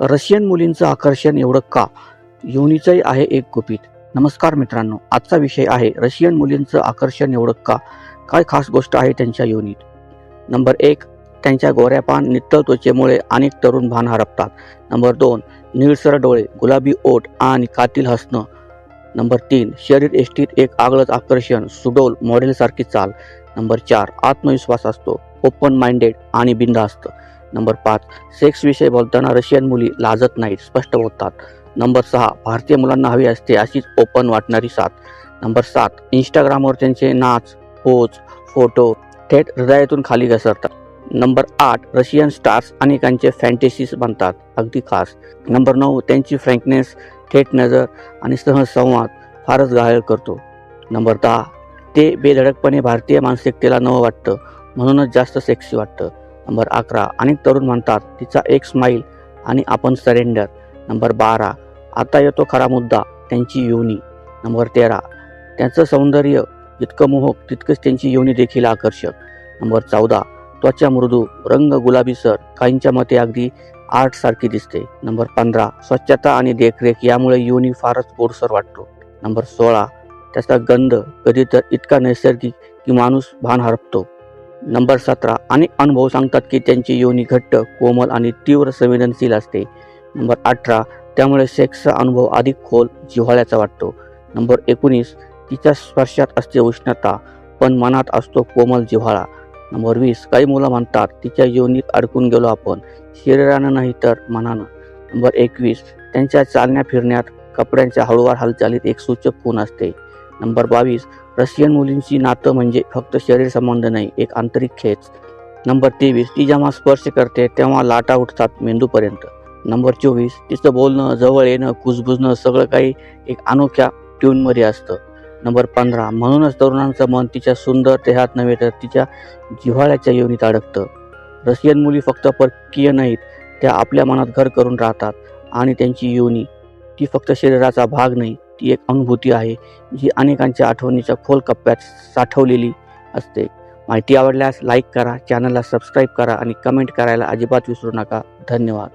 Russian मुलींचं आकर्षण एवढं का? योनीचंही आहे एक गुपित. नमस्कार मित्रांनो आजचा विषय आहे रशियन मुलींचं आकर्षण एवढं का? काय खास गोष्ट आहे त्यांच्या योनीत? नंबर एक त्यांच्या गोऱ्यापान नित्तळ त्वचेमुळे अनेक तरुण भान हरपतात. नंबर दोन निळसर डोळे गुलाबी ओठ आणि कातील हसणं. नंबर तीन शरीर एष्टीत एक आगळंच आकर्षण सुडोल मॉडेलसारखी चाल. नंबर चार आत्मविश्वास असतो ओपन माइंडेड आणि बिंदास्त नंबर पाच सेक्स विषय बोलताना रशियन मुली लाजत नाहीत स्पष्ट बोलतात. नंबर सहा भारतीय मुलांना हवी असते अशीच ओपन वाटणारी साथ. नंबर सात इंस्टाग्रामवर त्यांचे नाच पोज फोटो थेट हृदयातून खाली घसरतात. नंबर आठ रशियन स्टार्स अनेकांचे फॅन्टेसीज बनतात अगदी खास. नंबर नऊ त्यांची फ्रँकनेस थेट नजर आणि सहज संवाद फारच घायल करतो. नंबर दहा ते बेधडकपणे भारतीय मानसिकतेला न वाटतं म्हणूनच जास्त सेक्सी वाटतं. नंबर अकरा. अनेक तरुण म्हणतात तिचा एक स्माईल आणि आपण सरेंडर नंबर बारा आता येतो खरा मुद्दा त्यांची योनी. नंबर तेरा त्यांचं सौंदर्य जितकं मोहक तितकंच त्यांची योनी देखील आकर्षक. नंबर चौदा त्वचा मृदू रंग गुलाबीसर काहींच्या मते अगदी आर्ट सारखी दिसते. नंबर पंधरा स्वच्छता आणि देखरेख यामुळे योनी फारच गोडसर वाटतो. नंबर सोळा त्याचा गंध कधी तर इतका नैसर्गिक की माणूस भान हरपतो. नंबर सतरा. अनेक अनुभव सांगतात की त्यांची योनी घट्ट कोमल आणि तीव्र संवेदनशील असते. नंबर अठरा. त्यामुळे सेक्सचा अनुभव अधिक खोल जिव्हाळ्याचा वाटतो. नंबर एकोणीस. तिच्या स्पर्शात असते उष्णता पण मनात असतो कोमल जिव्हाळा. नंबर वीस. काही मुलं म्हणतात तिच्या योनीत अडकून गेलो आपण. शरीरानं नाही तर मनानं. नंबर एकवीस. त्यांच्या चालण्या फिरण्यात कपड्यांच्या हळूवार हालचालीत एक सूचक खूण असते. नंबर बावीस रशियन मुलींची नातं म्हणजे फक्त शरीर संबंध नाही एक आंतरिक खेच. नंबर तेवीस ती जेव्हा स्पर्श करते तेव्हा लाटा उठतात मेंदूपर्यंत. नंबर चोवीस तिचं बोलणं जवळ येणं कुजबुजणं सगळं काही एक अनोख्या ट्यूनमध्ये असतं. नंबर पंधरा म्हणूनच तरुणांचं मन तिच्या सुंदर देहात नव्हे तर तिच्या जिव्हाळ्याच्या योनीत अडकतं. रशियन मुली फक्त परकीय नाहीत त्या आपल्या मनात घर करून राहतात आणि त्यांची योनी ती फक्त शरीराचा भाग नाही ती एक अनुभूती आहे जी अनेकांच्या आठवणीच्या खोल कप्प्यात साठवलेली असते. माहिती आवडल्यास लाईक करा चॅनलला सबस्क्राईब करा आणि कमेंट करायला अजिबात विसरू नका. धन्यवाद.